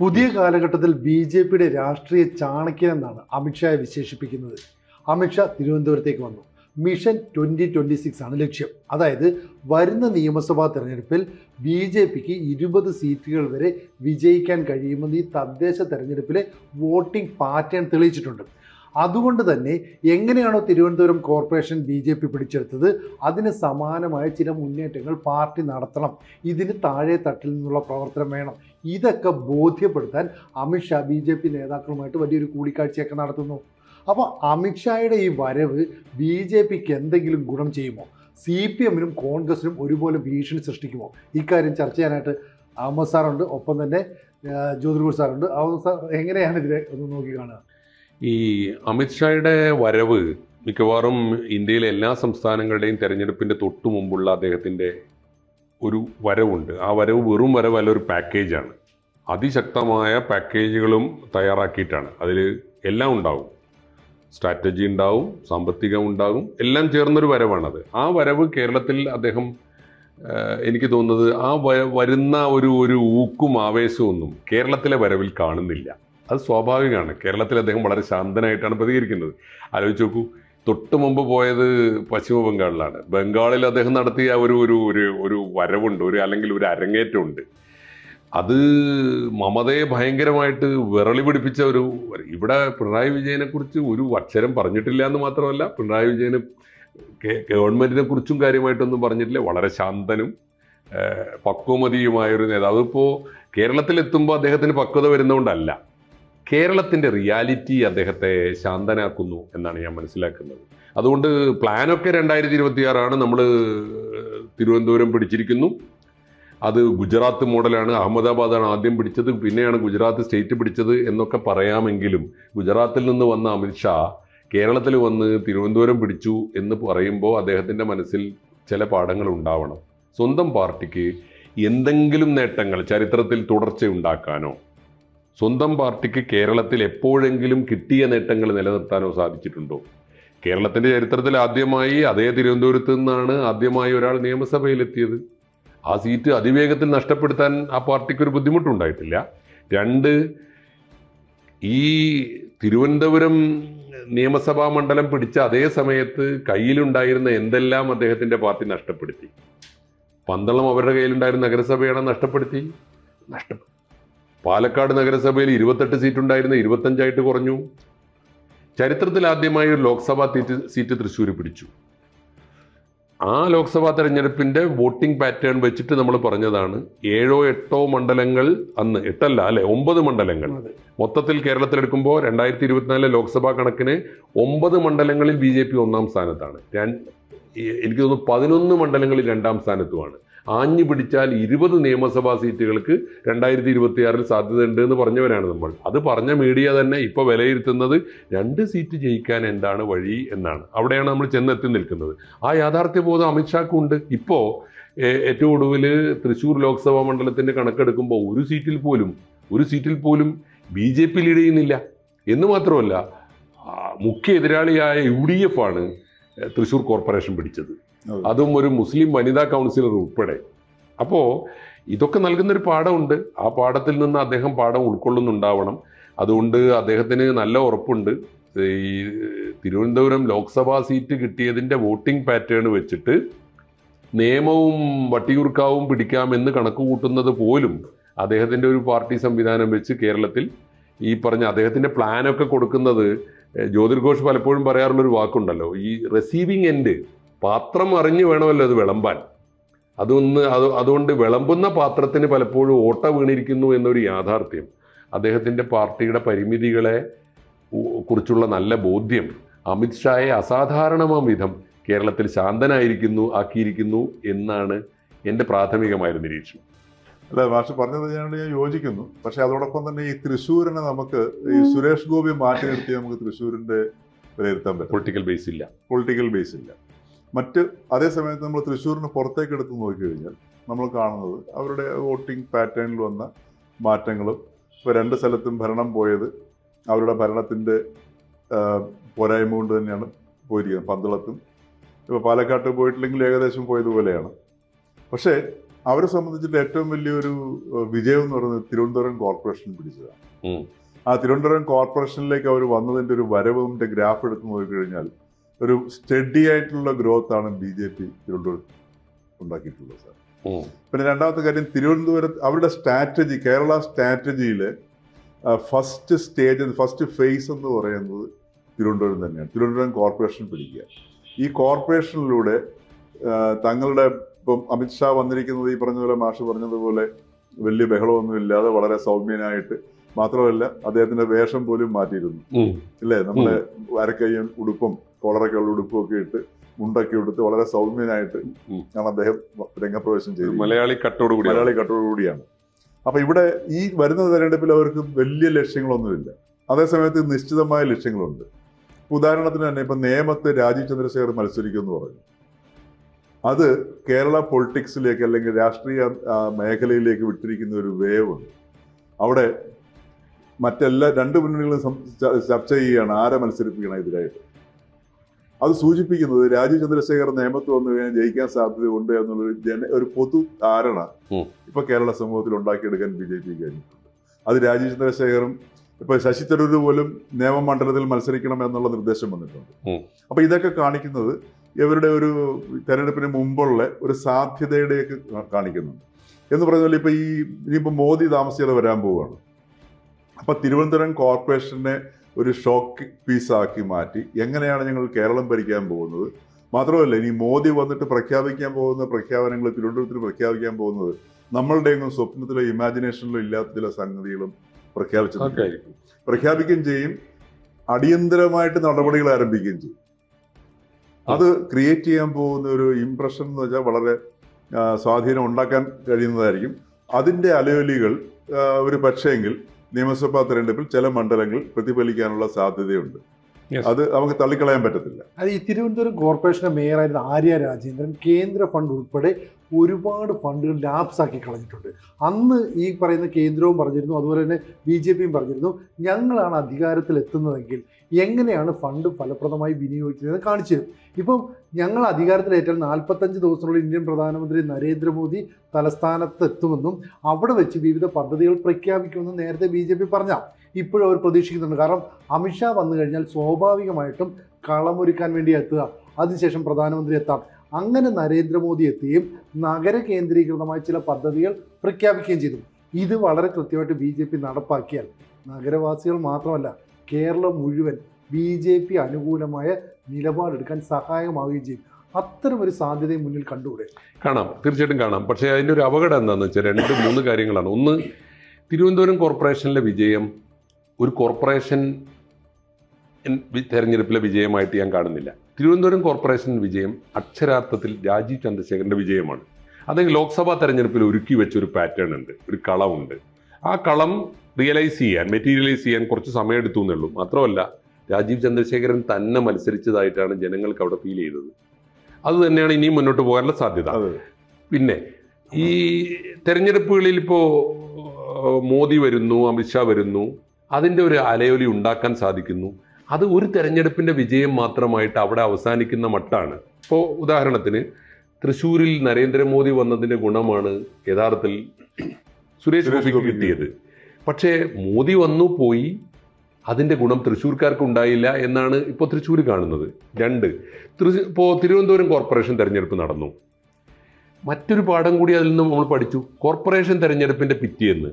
പുതിയ കാലഘട്ടത്തിൽ B J പിയുടെ രാഷ്ട്രീയ ചാണക്യൻ എന്നാണ് അമിത്ഷായെ വിശേഷിപ്പിക്കുന്നത്. അമിത്ഷാ തിരുവനന്തപുരത്തേക്ക് വന്നു. മിഷൻ ട്വന്റി ട്വന്റി സിക്സ് ആണ് ലക്ഷ്യം. അതായത് വരുന്ന നിയമസഭാ തെരഞ്ഞെടുപ്പിൽ ബി ജെ പിക്ക് ഇരുപത് സീറ്റുകൾ വരെ വിജയിക്കാൻ കഴിയുമെന്ന് ഈ തദ്ദേശ തെരഞ്ഞെടുപ്പിലെ വോട്ടിംഗ് പാറ്റേൺ തെളിയിച്ചിട്ടുണ്ട്. അതുകൊണ്ട് തന്നെ എങ്ങനെയാണോ Thiruvananthapuram corporation B J P പിടിച്ചെടുത്തത് അതിന് സമാനമായ ചില മുന്നേറ്റങ്ങൾ പാർട്ടി നടത്തണം. ഇതിന് താഴെ തട്ടിൽ നിന്നുള്ള പ്രവർത്തനം വേണം. ഇതൊക്കെ ബോധ്യപ്പെടുത്താൻ അമിത്ഷാ ബി ജെ പി നേതാക്കളുമായിട്ട് വലിയൊരു കൂടിക്കാഴ്ചയൊക്കെ നടത്തുന്നു. അപ്പോൾ അമിത്ഷായുടെ ഈ വരവ് ബി ജെ പിക്ക് എന്തെങ്കിലും ഗുണം ചെയ്യുമോ? സി പി എമ്മിനും കോൺഗ്രസിനും ഒരുപോലെ ഭീഷണി സൃഷ്ടിക്കുമോ? ഇക്കാര്യം ചർച്ച ചെയ്യാനായിട്ട് അഹമ്മദ് സാറുണ്ട്. ഒപ്പം തന്നെ ജ്യോതിർഗുർ സാറുണ്ട്. അഹമ്മദ് സാർ എങ്ങനെയാണ് ഇതിനെ ഒന്ന് നോക്കി കാണുക? ഈ അമിത്ഷായുടെ വരവ് മിക്കവാറും ഇന്ത്യയിലെ എല്ലാ സംസ്ഥാനങ്ങളുടെയും തെരഞ്ഞെടുപ്പിന്റെ തൊട്ടു മുമ്പുള്ള അദ്ദേഹത്തിന്റെ ഒരു വരവുണ്ട്. ആ വരവ് വെറും വരവല്ല ഒരു പാക്കേജാണ്. അതിശക്തമായ പാക്കേജുകളും തയ്യാറാക്കിയിട്ടാണ്. അതിൽ എല്ലാം ഉണ്ടാവും. സ്ട്രാറ്റജി ഉണ്ടാവും സാമ്പത്തികം ഉണ്ടാകും എല്ലാം ചേർന്നൊരു വരവാണത്. ആ വരവ് കേരളത്തിൽ അദ്ദേഹം എനിക്ക് തോന്നുന്നത് ആ വരുന്ന ഒരു ഒരു ഊക്കും ആവേശവും ഒന്നും കേരളത്തിലെ വരവിൽ കാണുന്നില്ല. അത് സ്വാഭാവികമാണ്. കേരളത്തിൽ അദ്ദേഹം വളരെ ശാന്തനായിട്ടാണ് പ്രതികരിക്കുന്നത്. ആലോചിച്ച് നോക്കൂ തൊട്ട് മുമ്പ് പോയത് പശ്ചിമ ബംഗാളിലാണ്. ബംഗാളിൽ അദ്ദേഹം നടത്തിയ ഒരു ഒരു ഒരു ഒരു വരവുണ്ട് ഒരു അല്ലെങ്കിൽ ഒരു അരങ്ങേറ്റമുണ്ട്. അത് മമതയെ ഭയങ്കരമായിട്ട് വിറളി പിടിപ്പിച്ച ഒരു ഇവിടെ പിണറായി വിജയനെ കുറിച്ച് ഒരു അക്ഷരം പറഞ്ഞിട്ടില്ല എന്ന് മാത്രമല്ല പിണറായി വിജയന് ഗവൺമെന്റിനെ കുറിച്ചും കാര്യമായിട്ടൊന്നും പറഞ്ഞിട്ടില്ല. വളരെ ശാന്തനും പക്വമതിയുമായൊരു നേതാവ്. ഇപ്പോൾ കേരളത്തിലെത്തുമ്പോൾ അദ്ദേഹത്തിന് പക്വത വരുന്നതുകൊണ്ടല്ല കേരളത്തിന്റെ റിയാലിറ്റി അദ്ദേഹത്തെ ശാന്തനാക്കുന്നു എന്നാണ് ഞാൻ മനസ്സിലാക്കുന്നത്. അതുകൊണ്ട് പ്ലാനൊക്കെ രണ്ടായിരത്തി ഇരുപത്തിയാറാണ് നമ്മൾ തിരുവനന്തപുരം പിടിച്ചിരിക്കുന്നു. അത് ഗുജറാത്ത് മോഡലാണ്. അഹമ്മദാബാദാണ് ആദ്യം പിടിച്ചത്. പിന്നെയാണ് ഗുജറാത്ത് സ്റ്റേറ്റ് പിടിച്ചത് എന്നൊക്കെ പറയാമെങ്കിലും ഗുജറാത്തിൽ നിന്ന് വന്ന അമിത്ഷാ കേരളത്തിൽ വന്ന് തിരുവനന്തപുരം പിടിച്ചു എന്ന് പറയുമ്പോൾ അദ്ദേഹത്തിന്റെ മനസ്സിൽ ചില പാഠങ്ങൾ ഉണ്ടാവണം. സ്വന്തം പാർട്ടിക്ക് എന്തെങ്കിലും നേട്ടങ്ങൾ ചരിത്രത്തിൽ തുടർച്ചയുണ്ടാക്കാനോ സ്വന്തം പാർട്ടിക്ക് കേരളത്തിൽ എപ്പോഴെങ്കിലും കിട്ടിയ നേട്ടങ്ങൾ നിലനിർത്താനോ സാധിച്ചിട്ടുണ്ടോ? കേരളത്തിന്റെ ചരിത്രത്തിൽ ആദ്യമായി അതേ തിരുവനന്തപുരത്ത് നിന്നാണ് ആദ്യമായി ഒരാൾ നിയമസഭയിലെത്തിയത്. ആ സീറ്റ് അതിവേഗത്തിൽ നഷ്ടപ്പെടുത്താൻ ആ പാർട്ടിക്ക് ഒരു ബുദ്ധിമുട്ടുണ്ടായിട്ടില്ല. രണ്ട് ഈ തിരുവനന്തപുരം നിയമസഭാ മണ്ഡലം പിടിച്ച അതേ സമയത്ത് കയ്യിലുണ്ടായിരുന്ന എന്തെല്ലാം അദ്ദേഹത്തിന്റെ പാർട്ടി നഷ്ടപ്പെടുത്തി? പന്തളം അവരുടെ കയ്യിലുണ്ടായിരുന്ന നഗരസഭയാണ് നഷ്ടപ്പെടുത്തി? നഷ്ടപ്പെട്ടു. പാലക്കാട് നഗരസഭയിൽ ഇരുപത്തെട്ട് സീറ്റ് ഉണ്ടായിരുന്ന ഇരുപത്തഞ്ചായിട്ട് കുറഞ്ഞു. ചരിത്രത്തിൽ ആദ്യമായി ഒരു ലോക്സഭാ സീറ്റ് തൃശ്ശൂർ പിടിച്ചു. ആ ലോക്സഭാ തെരഞ്ഞെടുപ്പിന്റെ വോട്ടിംഗ് പാറ്റേൺ വെച്ചിട്ട് നമ്മൾ പറഞ്ഞതാണ് ഏഴോ എട്ടോ മണ്ഡലങ്ങൾ അന്ന് എട്ടല്ല അല്ലെ ഒമ്പത് മണ്ഡലങ്ങൾ. മൊത്തത്തിൽ കേരളത്തിലെടുക്കുമ്പോൾ രണ്ടായിരത്തി ഇരുപത്തിനാലിലെ ലോക്സഭാ കണക്കിന് ഒമ്പത് മണ്ഡലങ്ങളിൽ ബി ജെ പി ഒന്നാം സ്ഥാനത്താണ്. എനിക്ക് തോന്നുന്നു പതിനൊന്ന് മണ്ഡലങ്ങളിൽ രണ്ടാം സ്ഥാനത്തുമാണ്. ആഞ്ഞു പിടിച്ചാൽ ഇരുപത് നിയമസഭാ സീറ്റുകൾക്ക് രണ്ടായിരത്തി ഇരുപത്തിയാറിൽ സാധ്യതയുണ്ട് എന്ന് പറഞ്ഞവരാണ് നമ്മൾ. അത് പറഞ്ഞ മീഡിയ തന്നെ ഇപ്പൊ വിലയിരുത്തുന്നത് രണ്ട് സീറ്റ് ജയിക്കാൻ എന്താണ് വഴി എന്നാണ്. അവിടെയാണ് നമ്മൾ ചെന്നെത്തി നിൽക്കുന്നത്. ആ യാഥാർത്ഥ്യബോധം അമിത്ഷാക്കും ഉണ്ട്. ഇപ്പോ ഏ- ഏറ്റവും ഒടുവിൽ തൃശ്ശൂർ ലോക്സഭാ മണ്ഡലത്തിന്റെ കണക്കെടുക്കുമ്പോൾ ഒരു സീറ്റിൽ പോലും ഒരു സീറ്റിൽ പോലും ബി ജെ പി ലീഡ് ചെയ്യുന്നില്ല. എന്ന് മാത്രമല്ല മുഖ്യ എതിരാളിയായ യു ഡി എഫ് ആണ് തൃശ്ശൂർ കോർപ്പറേഷൻ പിടിച്ചത്. അതെ. ഒരു മുസ്ലിം വനിതാ കൗൺസിലർ ഉൾപ്പെടെ. അപ്പോൾ ഇതൊക്കെ നൽകുന്നൊരു പാഠമുണ്ട്. ആ പാഠത്തിൽ നിന്ന് അദ്ദേഹം പാഠം ഉൾക്കൊള്ളുന്നുണ്ടാവണം. അതുകൊണ്ട് അദ്ദേഹത്തിന് നല്ല ഉറപ്പുണ്ട്. ഈ തിരുവനന്തപുരം ലോക്സഭാ സീറ്റ് കിട്ടിയതിന്റെ വോട്ടിംഗ് പാറ്റേൺ വെച്ചിട്ട് നിയമവും വട്ടിയൂർക്കാവും പിടിക്കാമെന്ന് കണക്ക് കൂട്ടുന്നത് പോലും അദ്ദേഹത്തിന്റെ ഒരു പാർട്ടി സംവിധാനം വെച്ച് കേരളത്തിൽ ഈ പറഞ്ഞ അദ്ദേഹത്തിന്റെ പ്ലാനൊക്കെ കൊടുക്കുന്നത് ജ്യോതിർഘോഷ് പലപ്പോഴും പറയാറുള്ളൊരു വാക്കുണ്ടല്ലോ ഈ റിസീവിങ് എൻഡ് പാത്രം അറിഞ്ഞു വേണമല്ലോ അത് വിളമ്പാൻ. അതൊന്ന് അത് അതുകൊണ്ട് വിളമ്പുന്ന പാത്രത്തിന് പലപ്പോഴും ഓട്ട വീണിരിക്കുന്നു എന്നൊരു യാഥാർത്ഥ്യം. അദ്ദേഹത്തിന്റെ പാർട്ടിയുടെ പരിമിതികളെ കുറിച്ചുള്ള നല്ല ബോധ്യം അമിത്ഷായെ അസാധാരണമാം വിധം കേരളത്തിൽ ശാന്തനായിരിക്കുന്നു ആക്കിയിരിക്കുന്നു എന്നാണ് എന്റെ പ്രാഥമികമായൊരു നിരീക്ഷണം. അല്ല മാഷ് പറഞ്ഞത് ഞാൻ ഞാൻ യോജിക്കുന്നു. പക്ഷെ അതോടൊപ്പം തന്നെ ഈ തൃശ്ശൂരിനെ നമുക്ക് ഈ സുരേഷ് ഗോപി മാറ്റി നിർത്തി നമുക്ക് തൃശ്ശൂരിന്റെ വിലയിരുത്താൻ പറ്റും. പൊളിറ്റിക്കൽ ബേസ് ഇല്ല. പൊളിറ്റിക്കൽ ബേസ് ഇല്ല. മറ്റ് അതേ സമയത്ത് നമ്മൾ തൃശ്ശൂരിന് പുറത്തേക്ക് എടുത്ത് നോക്കിക്കഴിഞ്ഞാൽ നമ്മൾ കാണുന്നത് അവരുടെ വോട്ടിംഗ് പാറ്റേണിൽ വന്ന മാറ്റങ്ങളും ഇപ്പോൾ രണ്ട് സ്ഥലത്തും ഭരണം പോയത് അവരുടെ ഭരണത്തിന്റെ പോരായ്മ കൊണ്ട് തന്നെയാണ് പോയിരിക്കുന്നത്. പന്തളത്തും. ഇപ്പോൾ പാലക്കാട്ട് പോയിട്ടില്ലെങ്കിൽ ഏകദേശം പോയതുപോലെയാണ്. പക്ഷേ അവരെ സംബന്ധിച്ചിട്ട് ഏറ്റവും വലിയൊരു വിജയം എന്ന് പറയുന്നത് തിരുവനന്തപുരം കോർപ്പറേഷൻ പിടിച്ചതാണ്. ആ തിരുവനന്തപുരം കോർപ്പറേഷനിലേക്ക് അവർ വന്നതിന്റെ ഒരു വരവിന്റെ ഗ്രാഫ് എടുത്ത് നോക്കിക്കഴിഞ്ഞാൽ ഒരു സ്റ്റഡി ആയിട്ടുള്ള ഗ്രോത്ത് ആണ് ബി ജെ പി തിരുവനന്തപുരത്ത് ഉണ്ടാക്കിയിട്ടുള്ളത് സാർ പിന്നെ രണ്ടാമത്തെ കാര്യം തിരുവനന്തപുരത്ത് അവരുടെ സ്ട്രാറ്റജി കേരള സ്ട്രാറ്റജിയിലെ ഫസ്റ്റ് സ്റ്റേജ് ഫസ്റ്റ് ഫേസ് എന്ന് പറയുന്നത് തിരുവനന്തപുരം തന്നെയാണ്. തിരുവനന്തപുരം കോർപ്പറേഷൻ പിടിക്കുക. ഈ കോർപ്പറേഷനിലൂടെ തങ്ങളുടെ ഇപ്പം അമിത്ഷാ വന്നിരിക്കുന്നത് ഈ പറഞ്ഞ പോലെ മാഷ് പറഞ്ഞതുപോലെ വലിയ ബഹളമൊന്നും ഇല്ലാതെ വളരെ സൗമ്യനായിട്ട് മാത്രമല്ല അദ്ദേഹത്തിന്റെ വേഷം പോലും മാറ്റിയിരുന്നു. അല്ലേ ഇല്ലേ? നമ്മുടെ അരക്കയ്യും ഉടുപ്പും കോളറൊക്കെ ഉള്ള ഉടുപ്പൊക്കെ ഇട്ട് മുണ്ടൊക്കെ എടുത്ത് വളരെ സൗമ്യനായിട്ട് ഞാൻ ആണ് അദ്ദേഹം രംഗപ്രവേശം ചെയ്തു. ചെയ്തത് മലയാളി കട്ടോട് കൂടി മലയാളി കട്ടോടുകൂടിയാണ് അപ്പൊ ഇവിടെ ഈ വരുന്ന തെരഞ്ഞെടുപ്പിൽ അവർക്ക് വലിയ ലക്ഷ്യങ്ങളൊന്നുമില്ല. അതേസമയത്ത് നിശ്ചിതമായ ലക്ഷ്യങ്ങളുണ്ട്. ഉദാഹരണത്തിന് തന്നെ ഇപ്പൊ നേമത്ത് രാജീവ് ചന്ദ്രശേഖർ മത്സരിക്കുമെന്ന് പറഞ്ഞു. അത് കേരള പൊളിറ്റിക്സിലേക്ക് അല്ലെങ്കിൽ രാഷ്ട്രീയ മേഖലയിലേക്ക് വിട്ടിരിക്കുന്ന ഒരു വേവ് ഉണ്ട്. അവിടെ മറ്റെല്ലാ രണ്ട് മുന്നണികളും ചർച്ച ചെയ്യുകയാണ് ആരെ മത്സരിപ്പിക്കണം എതിരായിട്ട്. അത് സൂചിപ്പിക്കുന്നത് രാജീവ് ചന്ദ്രശേഖർ നേമത്ത് വന്നു കഴിഞ്ഞാൽ ജയിക്കാൻ സാധ്യതയുണ്ട് എന്നുള്ളൊരു ജന ഒരു പൊതു ധാരണ. ഇപ്പൊ കേരള സമൂഹത്തിൽ ഉണ്ടാക്കിയെടുക്കാൻ ബി ജെ പി കഴിഞ്ഞിട്ടുണ്ട് അത് രാജീവ് ചന്ദ്രശേഖറും ഇപ്പൊ ശശി തരൂർ പോലും നിയമമണ്ഡലത്തിൽ മത്സരിക്കണം എന്നുള്ള നിർദ്ദേശം വന്നിട്ടുണ്ട്. അപ്പൊ ഇതൊക്കെ കാണിക്കുന്നത് ഇവരുടെ ഒരു തെരഞ്ഞെടുപ്പിന് മുമ്പുള്ള ഒരു സാധ്യതയുടെയൊക്കെ കാണിക്കുന്നുണ്ട് എന്ന് പറഞ്ഞ പോലെ ഇപ്പൊ ഈ ഇനിയിപ്പോ മോദി താമസിയാതെ വരാൻ പോവുകയാണ് അപ്പൊ തിരുവനന്തപുരം കോർപ്പറേഷനെ ഒരു ഷോക്ക് പീസാക്കി മാറ്റി എങ്ങനെയാണ് ഞങ്ങൾ കേരളം ഭരിക്കാൻ പോകുന്നത്? മാത്രമല്ല ഇനി മോദി വന്നിട്ട് പ്രഖ്യാപിക്കാൻ പോകുന്ന പ്രഖ്യാപനങ്ങൾ തിരുവനന്തപുരത്തിൽ പ്രഖ്യാപിക്കാൻ പോകുന്നത് നമ്മളുടെയൊന്നും സ്വപ്നത്തിലോ ഇമാജിനേഷനിലോ ഇല്ലാത്ത ചില സംഗതികളും പ്രഖ്യാപിച്ചു. പ്രഖ്യാപിക്കുകയും ചെയ്യും അടിയന്തരമായിട്ട് നടപടികൾ ആരംഭിക്കുകയും ചെയ്യും. അത് ക്രിയേറ്റ് ചെയ്യാൻ പോകുന്ന ഒരു ഇംപ്രഷൻ എന്ന് വെച്ചാൽ വളരെ സ്വാധീനം ഉണ്ടാക്കാൻ കഴിയുന്നതായിരിക്കും. അതിന്റെ അലയൊലികൾ ഒരു പക്ഷേങ്കിൽ നിയമസഭാ തെരഞ്ഞെടുപ്പിൽ ചില മണ്ഡലങ്ങൾ പ്രതിഫലിക്കാനുള്ള സാധ്യതയുണ്ട്. അത് നമുക്ക് തള്ളിക്കളയാൻ പറ്റത്തില്ല. അത് ഈ തിരുവനന്തപുരം കോർപ്പറേഷന്റെ മേയറായിരുന്ന ആര്യ രാജേന്ദ്രൻ കേന്ദ്ര ഫണ്ട് ഉൾപ്പെടെ ഒരുപാട് ഫണ്ടുകൾ ലാപ്സ് ആക്കി കളഞ്ഞിട്ടുണ്ട്. അന്ന് ഈ പറയുന്ന കേന്ദ്രവും പറഞ്ഞിരുന്നു അതുപോലെ തന്നെ ബി ജെ പിയും പറഞ്ഞിരുന്നു ഞങ്ങളാണ് അധികാരത്തിൽ എത്തുന്നതെങ്കിൽ എങ്ങനെയാണ് ഫണ്ട് ഫലപ്രദമായി വിനിയോഗിക്കുന്നത് കാണിച്ചിരുന്നു ഇപ്പം ഞങ്ങൾ അധികാരത്തിലേറ്റാൽ നാൽപ്പത്തഞ്ച് ദിവസത്തിനുള്ളിൽ ഇന്ത്യൻ പ്രധാനമന്ത്രി നരേന്ദ്രമോദി തലസ്ഥാനത്ത് എത്തുമെന്നും അവിടെ വെച്ച് വിവിധ പദ്ധതികൾ പ്രഖ്യാപിക്കുമെന്നും നേരത്തെ ബി ജെ പി പറഞ്ഞ. ഇപ്പോഴും അവർ പ്രതീക്ഷിക്കുന്നുണ്ട്. കാരണം അമിത്ഷാ വന്നു കഴിഞ്ഞാൽ സ്വാഭാവികമായിട്ടും കളമൊരുക്കാൻ വേണ്ടി എത്തുക അതിനുശേഷം പ്രധാനമന്ത്രി എത്താം. അങ്ങനെ നരേന്ദ്രമോദി എത്തുകയും നഗര കേന്ദ്രീകൃതമായ ചില പദ്ധതികൾ പ്രഖ്യാപിക്കുകയും ചെയ്തു. ഇത് വളരെ കൃത്യമായിട്ട് ബി നടപ്പാക്കിയാൽ നഗരവാസികൾ മാത്രമല്ല കേരളം മുഴുവൻ ബി ജെ പി അനുകൂലമായ നിലപാടെടുക്കാൻ സഹായമാവുകയും ചെയ്യും. അത്തരം ഒരു സാധ്യതയും മുന്നിൽ കണ്ടുകൂടെ? കാണാം. തീർച്ചയായിട്ടും കാണാം. പക്ഷേ അതിന്റെ ഒരു അപകടം എന്താണെന്ന് വെച്ചാൽ രണ്ട് മൂന്ന് കാര്യങ്ങളാണ്. ഒന്ന് തിരുവനന്തപുരം കോർപ്പറേഷനിലെ വിജയം ഒരു കോർപ്പറേഷൻ തെരഞ്ഞെടുപ്പിലെ വിജയമായിട്ട് ഞാൻ കാണുന്നില്ല. തിരുവനന്തപുരം കോർപ്പറേഷൻ വിജയം അക്ഷരാർത്ഥത്തിൽ രാജീവ് ചന്ദ്രശേഖരന്റെ വിജയമാണ്. അതെങ്കിൽ ലോക്സഭാ തെരഞ്ഞെടുപ്പിൽ ഒരുക്കി വെച്ച ഒരു പാറ്റേൺ ഉണ്ട് ഒരു കളമുണ്ട് ആ കളം റിയലൈസ് ചെയ്യാൻ മെറ്റീരിയലൈസ് ചെയ്യാൻ കുറച്ച് സമയം എടുത്തു എന്നുള്ളൂ. മാത്രമല്ല രാജീവ് ചന്ദ്രശേഖരൻ തന്നെ മത്സരിച്ചതായിട്ടാണ് ജനങ്ങൾക്ക് അവിടെ ഫീൽ ചെയ്തത്. അത് തന്നെയാണ് ഇനിയും മുന്നോട്ട് പോകാനുള്ള സാധ്യത. പിന്നെ ഈ തെരഞ്ഞെടുപ്പുകളിൽ ഇപ്പോൾ മോദി വരുന്നു അമിത്ഷാ വരുന്നു അതിന്റെ ഒരു അലയൊലി ഉണ്ടാക്കാൻ സാധിക്കുന്നു. അത് ഒരു തെരഞ്ഞെടുപ്പിന്റെ വിജയം മാത്രമായിട്ട് അവിടെ അവസാനിക്കുന്ന മട്ടാണ്. ഇപ്പോൾ ഉദാഹരണത്തിന് തൃശ്ശൂരിൽ നരേന്ദ്രമോദി വന്നതിന്റെ ഗുണമാണ് യഥാർത്ഥത്തിൽ സുരേഷ് ഗോപിക്ക് കിട്ടിയത്. പക്ഷേ മോദി വന്നു പോയി അതിന്റെ ഗുണം തൃശ്ശൂർക്കാർക്ക് ഉണ്ടായില്ല എന്നാണ് ഇപ്പോൾ തൃശ്ശൂർ കാണുന്നത്. രണ്ട് തൃശ്ശൂർ ഇപ്പോൾ തിരുവനന്തപുരം കോർപ്പറേഷൻ തിരഞ്ഞെടുപ്പ് നടന്നു. മറ്റൊരു പാഠം കൂടി അതിൽ നിന്ന് നമ്മൾ പഠിച്ചു. കോർപ്പറേഷൻ തെരഞ്ഞെടുപ്പിന്റെ പിറ്റേന്ന്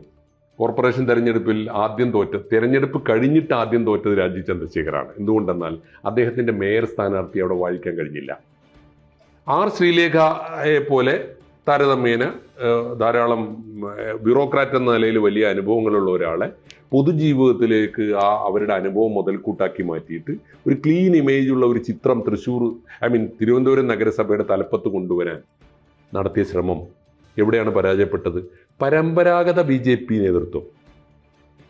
കോർപ്പറേഷൻ തെരഞ്ഞെടുപ്പിൽ ആദ്യം തോറ്റ തെരഞ്ഞെടുപ്പ് കഴിഞ്ഞിട്ട് ആദ്യം തോറ്റത് രാജീവ് ചന്ദ്രശേഖറാണ് എന്തുകൊണ്ടെന്നാൽ അദ്ദേഹത്തിന്റെ മേയർ സ്ഥാനാർത്ഥി അവിടെ വാഴിക്കാൻ കഴിഞ്ഞില്ല. ആർ ശ്രീലേഖയെ പോലെ താരതമ്യേന ധാരാളം ബ്യൂറോക്രാറ്റ് എന്ന നിലയിൽ വലിയ അനുഭവങ്ങളുള്ള ഒരാളെ പൊതുജീവിതത്തിലേക്ക് ആ അവരുടെ അനുഭവം മുതൽക്കൂട്ടാക്കി മാറ്റിയിട്ട് ഒരു ക്ലീൻ ഇമേജ് ഉള്ള ഒരു ചിത്രം തൃശ്ശൂർ ഐ മീൻ തിരുവനന്തപുരം നഗരസഭയുടെ തലപ്പത്ത് കൊണ്ടുവരാൻ നടത്തിയ ശ്രമം എവിടെയാണ് പരാജയപ്പെട്ടത്? പരമ്പരാഗത ബി ജെ പി നേതൃത്വം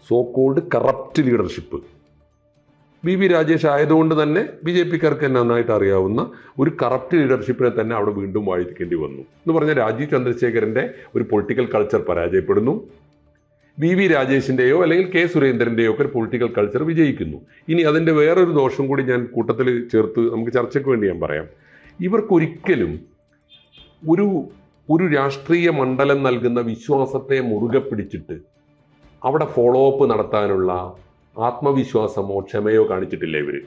so called corrupt leadership B V Rajesh ആയതുകൊണ്ട് തന്നെ ബി ജെ പിക്കാർക്ക് നന്നായിട്ട് അറിയാവുന്ന ഒരു കറപ്റ്റ് ലീഡർഷിപ്പിനെ തന്നെ അവിടെ വീണ്ടും വാഴിക്കേണ്ടി വന്നു. എന്ന് പറഞ്ഞാൽ രാജീവ് ചന്ദ്രശേഖരന്റെ ഒരു പൊളിറ്റിക്കൽ കൾച്ചർ പരാജയപ്പെടുന്നു. വി വി രാജേഷിന്റെയോ അല്ലെങ്കിൽ കെ സുരേന്ദ്രന്റെയോ ഒക്കെ പൊളിറ്റിക്കൽ കൾച്ചർ വിജയിക്കുന്നു. ഇനി അതിന്റെ വേറൊരു ദോഷം കൂടി ഞാൻ കൂട്ടത്തിൽ ചേർത്ത് നമുക്ക് ചർച്ചയ്ക്ക് വേണ്ടി ഞാൻ പറയാം. ഇവർക്കൊരിക്കലും ഒരു ഒരു രാഷ്ട്രീയ മണ്ഡലം നൽകുന്ന വിശ്വാസത്തെ മുറുകെ പിടിച്ചിട്ട് അവിടെ ഫോളോ അപ്പ് നടത്താനുള്ള ആത്മവിശ്വാസമോ ക്ഷമയോ കാണിച്ചിട്ടില്ല ഇവർ.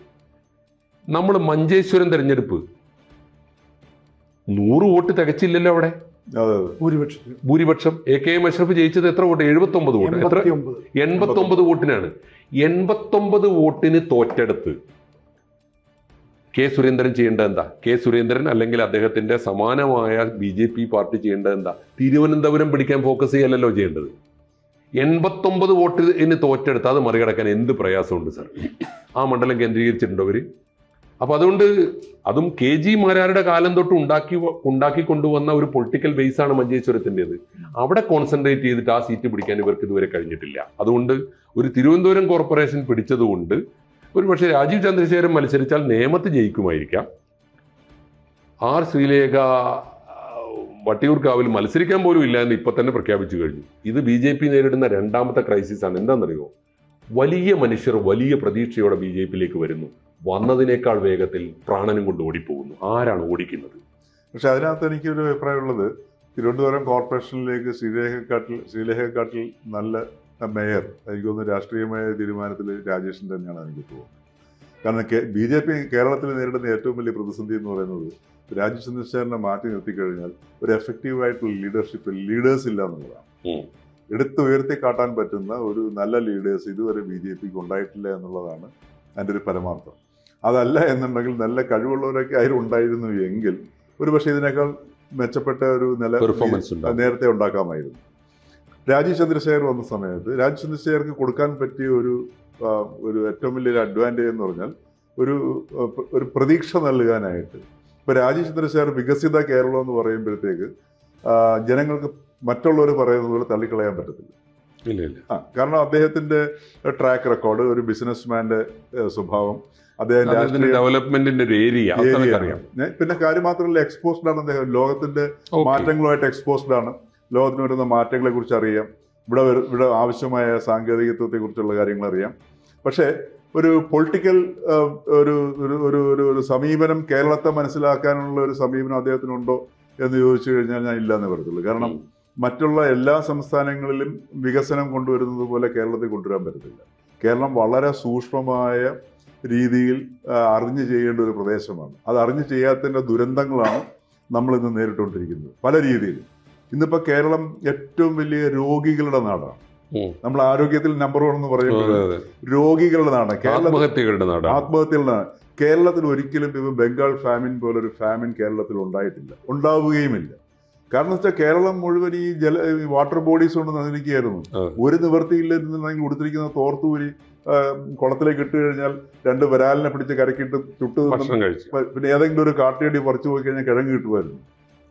നമ്മൾ മഞ്ചേശ്വരം തെരഞ്ഞെടുപ്പ്. നൂറ് വോട്ട് തികച്ചില്ലല്ലോ അവിടെ. ഭൂരിപക്ഷം. ഭൂരിപക്ഷം. എ കെ എം അഷ്റഫ് ജയിച്ചത് എത്ര വോട്ട്? എഴുപത്തി ഒമ്പത് വോട്ട്. എത്ര? എൺപത്തി ഒമ്പത് വോട്ടിനാണ്. എൺപത്തൊമ്പത് വോട്ടിന് തോറ്റെടുത്ത് കെ സുരേന്ദ്രൻ ചെയ്യേണ്ടത് എന്താ? കെ സുരേന്ദ്രൻ അല്ലെങ്കിൽ അദ്ദേഹത്തിന്റെ സമാനമായ ബി ജെ പി പാർട്ടി ചെയ്യേണ്ടത് എന്താ? തിരുവനന്തപുരം പിടിക്കാൻ ഫോക്കസ് ചെയ്യലല്ലോ ചെയ്യേണ്ടത്. എൺപത്തൊമ്പത് വോട്ടിന് തോറ്റെടുത്ത് അത് മറികടക്കാൻ എന്ത് പ്രയാസമുണ്ട് സാർ? ആ മണ്ഡലം കേന്ദ്രീകരിച്ചിട്ടുണ്ടോ അവർ അപ്പൊ അതുകൊണ്ട് അതും കെ ജി മാരാരുടെ കാലം തൊട്ട് ഉണ്ടാക്കി ഉണ്ടാക്കി കൊണ്ടുവന്ന ഒരു പൊളിറ്റിക്കൽ ബേസാണ് മഞ്ചേശ്വരത്തിന്റെത്. അവിടെ കോൺസെൻട്രേറ്റ് ചെയ്തിട്ട് ആ സീറ്റ് പിടിക്കാൻ ഇവർക്ക് ഇതുവരെ കഴിഞ്ഞിട്ടില്ല. അതുകൊണ്ട് ഒരു തിരുവനന്തപുരം കോർപ്പറേഷൻ പിടിച്ചതുകൊണ്ട് ഒരു പക്ഷേ രാജീവ് ചന്ദ്രശേഖരൻ മത്സരിച്ചാൽ നേമത്ത് ജയിക്കുമായിരിക്കാം. ആർ ശ്രീലേഖ വട്ടിയൂർക്കാവിൽ മത്സരിക്കാൻ പോലും ഇല്ല എന്ന് ഇപ്പൊ തന്നെ പ്രഖ്യാപിച്ചു കഴിഞ്ഞു. ഇത് ബി ജെ പി നേരിടുന്ന രണ്ടാമത്തെ ക്രൈസിസ് ആണ്. എന്താണെന്നറിയോ? വലിയ മനുഷ്യർ വലിയ പ്രതീക്ഷയോടെ ബി ജെ പിയിലേക്ക് വരുന്നു. വന്നതിനേക്കാൾ വേഗത്തിൽ പ്രാണനും കൊണ്ട് ഓടിപ്പോകുന്നു. ആരാണ് ഓടിക്കുന്നത്? പക്ഷെ അതിനകത്ത് എനിക്കൊരു അഭിപ്രായമുള്ളത് തിരുവനന്തപുരം കോർപ്പറേഷനിലേക്ക് ശ്രീലേഖക്കാട്ടിൽ ശ്രീലേഖക്കാട്ടിൽ നല്ല മേയർ എനിക്ക് തോന്നുന്നു രാഷ്ട്രീയമായ തീരുമാനത്തിൽ രാജേഷൻ തന്നെയാണ് എനിക്ക് തോന്നുന്നത്. കാരണം ബി ജെ പി കേരളത്തിൽ നേരിടുന്ന ഏറ്റവും വലിയ പ്രതിസന്ധി എന്ന് പറയുന്നത് രാജീവ് ചന്ദ്രശേഖരനെ മാറ്റി നിർത്തിക്കഴിഞ്ഞാൽ ഒരു എഫക്റ്റീവ് ആയിട്ടുള്ള ലീഡർഷിപ്പ് ലീഡേഴ്സ് ഇല്ല എന്നുള്ളതാണ്. എടുത്ത് ഉയർത്തി കാട്ടാൻ പറ്റുന്ന ഒരു നല്ല ലീഡേഴ്സ് ഇതുവരെ ബി ജെ പിക്ക് ഉണ്ടായിട്ടില്ല എന്നുള്ളതാണ് എന്റെ ഒരു പരമാർത്ഥം. അതല്ല എന്നുണ്ടെങ്കിൽ നല്ല കഴിവുള്ളവരൊക്കെ അതിൽ ഉണ്ടായിരുന്നു എങ്കിൽ ഒരു പക്ഷേ ഇതിനേക്കാൾ മെച്ചപ്പെട്ട ഒരു നില പെർഫോമൻസ് നേരത്തെ ഉണ്ടാക്കാമായിരുന്നു. രാജീവ് ചന്ദ്രശേഖർ വന്ന സമയത്ത് രാജീവ് ചന്ദ്രശേഖർക്ക് കൊടുക്കാൻ പറ്റിയ ഒരു ഒരു ഏറ്റവും വലിയൊരു അഡ്വാന്റേജ് എന്ന് പറഞ്ഞാൽ ഒരു ഒരു പ്രതീക്ഷ നൽകാനായിട്ട് ഇപ്പൊ രാജീവ് ചന്ദ്രശേഖർ വികസിത കേരളം എന്ന് പറയുമ്പോഴത്തേക്ക് ജനങ്ങൾക്ക് മറ്റുള്ളവർ പറയുന്നത് പോലെ തള്ളിക്കളയാൻ പറ്റത്തില്ല. ഇല്ല ഇല്ല. ആ കാരണം അദ്ദേഹത്തിന്റെ ട്രാക്ക് റെക്കോർഡ് ഒരു ബിസിനസ്മാന്റെ സ്വഭാവം അദ്ദേഹം ഡെവലപ്മെന്റിന്റെ ഒരു ഏരിയ പിന്നെ കാര്യം മാത്രമല്ല എക്സ്പോസ്ഡ് ആണ് അദ്ദേഹം. ലോകത്തിന്റെ മാറ്റങ്ങളുമായിട്ട് എക്സ്പോസ്ഡ് ആണ്. ലോകത്തിന് വരുന്ന മാറ്റങ്ങളെ കുറിച്ച് അറിയാം. ഇവിടെ ഇവിടെ ആവശ്യമായ സാങ്കേതികത്വത്തെ കുറിച്ചുള്ള കാര്യങ്ങൾ അറിയാം പക്ഷേ ഒരു പൊളിറ്റിക്കൽ ഒരു ഒരു ഒരു ഒരു സമീപനം കേരളത്തെ മനസ്സിലാക്കാനുള്ള ഒരു സമീപനം അദ്ദേഹത്തിനുണ്ടോ എന്ന് ചോദിച്ചു കഴിഞ്ഞാൽ ഞാൻ ഇല്ല എന്ന് പറയത്തുള്ളൂ. കാരണം മറ്റുള്ള എല്ലാ സംസ്ഥാനങ്ങളിലും വികസനം കൊണ്ടുവരുന്നത് പോലെ കേരളത്തിൽ കൊണ്ടുവരാൻ പറ്റത്തില്ല. കേരളം വളരെ സൂക്ഷ്മമായ രീതിയിൽ അറിഞ്ഞു ചെയ്യേണ്ട ഒരു പ്രദേശമാണ്. അത് അറിഞ്ഞു ചെയ്യാത്തതിന്റെ ദുരന്തങ്ങളാണ് നമ്മൾ ഇന്ന് നേരിട്ടുകൊണ്ടിരിക്കുന്നത്. പല രീതിയിൽ ഇന്നിപ്പോൾ കേരളം ഏറ്റവും വലിയ രോഗികളുടെ നാടാണ്. നമ്മൾ ആരോഗ്യത്തിൽ നമ്പർ വൺ എന്ന് പറയുന്നത് രോഗികളുടെ നാടാണ്. ആത്മഹത്യകളുടെ നാടാണ്. ആത്മഹത്യകളുടെ നാട് കേരളത്തിൽ ഒരിക്കലും ഇപ്പം ബംഗാൾ ഫാമിൻ ഒരു ഫാമിൻ കേരളത്തിൽ ഉണ്ടായിട്ടില്ല. ഉണ്ടാവുകയുമില്ല. കാരണം വെച്ചാൽ കേരളം മുഴുവൻ ഈ ജല വാട്ടർ ബോഡീസ് കൊണ്ട് നന്നിരിക്കുകയായിരുന്നു ഒരു നിവൃത്തിയില്ലെന്നുണ്ടെങ്കിൽ ഉടുത്തിരിക്കുന്ന തോർത്തൂരി കുളത്തിലേക്ക് ഇട്ട് കഴിഞ്ഞാൽ രണ്ട് വരാലിനെ പിടിച്ച് കരക്കിട്ട് ചുട്ട് പിന്നെ ഏതെങ്കിലും ഒരു കാട്ടിയടി പറിച്ചു പോയി കഴിഞ്ഞാൽ കിഴങ്ങ് കിട്ടുമായിരുന്നു.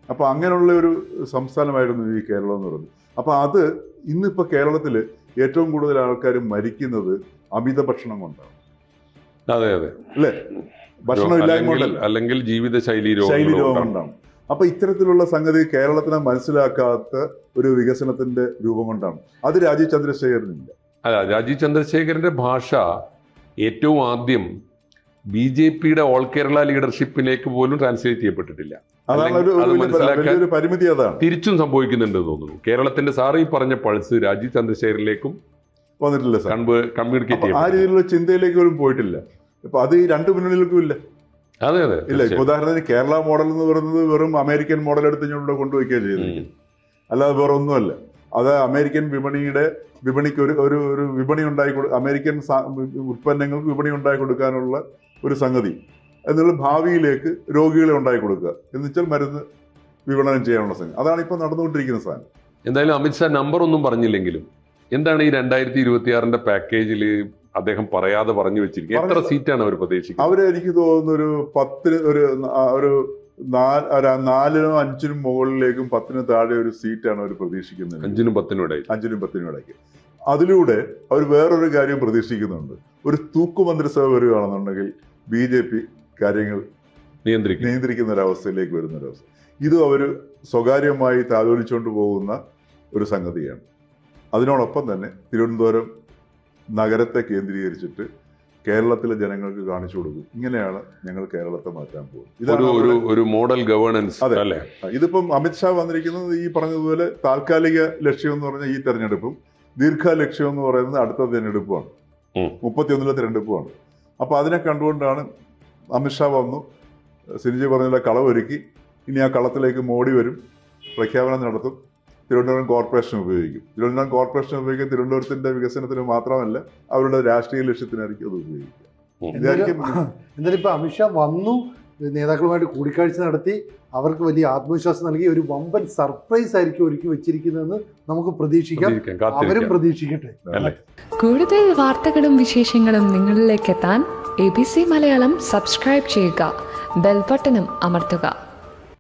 അപ്പൊ അങ്ങനെയുള്ള ഒരു സംസ്ഥാനമായിരുന്നു ഈ കേരളം എന്ന് പറയുന്നത്. അപ്പോൾ അത് ഇന്നിപ്പോ കേരളത്തിൽ ഏറ്റവും കൂടുതൽ ആൾക്കാർ മരിക്കുന്നത് അമിത ഭക്ഷണം കൊണ്ടാണ്. അതെ അതെ. അല്ലേ? ഭക്ഷണം ഇല്ലായ്മ അല്ലെങ്കിൽ ജീവിത ശൈലി ജീവിതശൈലി ശൈലി രോഗം രോഗം കൊണ്ടാണ് അപ്പൊ ഇത്തരത്തിലുള്ള സംഗതി കേരളത്തിനെ മനസ്സിലാക്കാത്ത ഒരു വികസനത്തിന്റെ രൂപം കൊണ്ടാണ്. അത് രാജീവ് ചന്ദ്രശേഖരനില്ല. അല്ല രാജീവ് ചന്ദ്രശേഖരന്റെ ഭാഷ ഏറ്റവും ആദ്യം ബി ജെ പിയുടെ ഓൾ കേരള ലീഡർഷിപ്പിലേക്ക് പോലും ട്രാൻസ്ലേറ്റ് ചെയ്യപ്പെട്ടിട്ടില്ല. അതാണ് പരിമിതി അതാണ്. തിരിച്ചും സംഭവിക്കുന്നുണ്ട് തോന്നുന്നു. കേരളത്തിന്റെ സാറ് ഈ പറഞ്ഞ പൾസ് രാജീവ് ചന്ദ്രശേഖരിലേക്കും വന്നിട്ടില്ല സാർ. കമ്മ്യൂണിക്കേറ്റ് ആ രീതിയിലുള്ള ചിന്തയിലേക്ക് പോലും പോയിട്ടില്ല. അപ്പൊ അത് ഈ രണ്ട് മുന്നണികൾക്കും ഇല്ല. അതെ അതെ ഇല്ല ഇപ്പൊ ഉദാഹരണത്തിന് കേരള മോഡൽ എന്ന് പറയുന്നത് വെറും അമേരിക്കൻ മോഡൽ എടുത്ത് ഇവിടെ കൊണ്ടുപോയിക്കുകയാണ് ചെയ്തത് അല്ലാതെ വേറെ ഒന്നുമല്ല. അത് അമേരിക്കൻ വിപണിയുടെ വിപണിക്ക് ഒരു ഒരു ഒരു വിപണി ഉണ്ടായി കൊടു അമേരിക്കൻ ഉത്പന്നങ്ങൾക്ക് ഉൽപ്പന്നങ്ങൾക്ക് വിപണി ഉണ്ടായി കൊടുക്കാനുള്ള ഒരു സംഗതി. എന്നുള്ള ഭാവിയിലേക്ക് രോഗികളെ ഉണ്ടാക്കി കൊടുക്കുക. എന്ന് വെച്ചാൽ മരുന്ന് വിപണനം ചെയ്യാനുള്ള സംഗതി അതാണ് ഇപ്പോൾ നടന്നുകൊണ്ടിരിക്കുന്ന സാധനം. എന്തായാലും അമിത്ഷാ നമ്പർ ഒന്നും പറഞ്ഞില്ലെങ്കിലും എന്താണ് ഈ രണ്ടായിരത്തി ഇരുപത്തി ആറിന്റെ പാക്കേജിൽ അദ്ദേഹം പറയാതെ പറഞ്ഞു വെച്ചിരിക്കുന്നത്? എത്ര സീറ്റാണ് അവർ പ്രതീക്ഷിക്കുന്നത്? അവർ എനിക്ക് തോന്നുന്നു ഒരു പത്തിന് ഒരു ഒരു നാല് ഒരു നാലിനും അഞ്ചിനും മുകളിലേക്കും പത്തിന് താഴെ ഒരു സീറ്റാണ് അവർ പ്രതീക്ഷിക്കുന്നത്. അഞ്ചിനും പത്തിനും ഇടയിൽ. അഞ്ചിനും പത്തിനും ഇടയ്ക്ക്. അതിലൂടെ അവർ വേറൊരു കാര്യം പ്രതീക്ഷിക്കുന്നുണ്ട്. ഒരു തൂക്കുമന്ത്രിസഭ വരികയാണെന്നുണ്ടെങ്കിൽ ബി ജെ പി കാര്യങ്ങൾ നിയന്ത്രിക്കും. നിയന്ത്രിക്കുന്ന ഒരവസ്ഥയിലേക്ക് വരുന്ന ഒരവസ്ഥ ഇതും അവർ സ്വകാര്യമായി താലോലിച്ചുകൊണ്ട് പോകുന്ന ഒരു സംഗതിയാണ്. അതിനോടൊപ്പം തന്നെ തിരുവനന്തപുരം നഗരത്തെ കേന്ദ്രീകരിച്ചിട്ട് കേരളത്തിലെ ജനങ്ങൾക്ക് കാണിച്ചു കൊടുക്കും. ഇങ്ങനെയാണ് ഞങ്ങൾ കേരളത്തെ മാറ്റാൻ പോകുന്നത്. ഒരു മോഡൽ ഗവേണൻസ് അതെ. അല്ലേ? ഇതിപ്പം അമിത്ഷാ വന്നിരിക്കുന്നത് ഈ പറഞ്ഞതുപോലെ താൽക്കാലിക ലക്ഷ്യം എന്ന് പറഞ്ഞാൽ ഈ തെരഞ്ഞെടുപ്പും ദീർഘ ലക്ഷ്യം എന്ന് പറയുന്നത് അടുത്ത തെരഞ്ഞെടുപ്പുമാണ്. മുപ്പത്തിയൊന്നിലെ തെരഞ്ഞെടുപ്പുമാണ്. അപ്പോൾ അതിനെ കണ്ടുകൊണ്ടാണ് അമിത്ഷാ വന്നു. സിനിജി പറഞ്ഞ കളവൊരുക്കി ഇനി ആ കളത്തിലേക്ക് മോഡി വരും. പ്രഖ്യാപനം നടത്തും. തിരുവനന്തപുരം കോർപ്പറേഷൻ ഉപയോഗിക്കും. തിരുവനന്തപുരം കോർപ്പറേഷൻ ഉപയോഗിക്കും തിരുവനന്തപുരത്തിന്റെ വികസനത്തിന് മാത്രമല്ല അവരുടെ രാഷ്ട്രീയ ലക്ഷ്യത്തിനായിരിക്കും അത് ഉപയോഗിക്കുക. എന്തായാലും ഇപ്പൊ അമിത്ഷാ വന്നു. നേതാക്കളുമായിട്ട് കൂടിക്കാഴ്ച നടത്തി അവർക്ക് വലിയ ആത്മവിശ്വാസം നൽകി ഒരു വമ്പൻ സർപ്രൈസ് ആയിരിക്കും ഒരുക്കി വെച്ചിരിക്കുന്നതെന്ന് നമുക്ക് പ്രതീക്ഷിക്കാം. പ്രതീക്ഷിക്കാം, അവരും പ്രതീക്ഷിക്കട്ടെ. കൂടുതൽ വാർത്തകളും വിശേഷങ്ങളും നിങ്ങളിലേക്ക് എത്താൻ A B C Malayalam subscribe ചെയ്യുക. ബെൽബട്ടനും അമർത്തുക.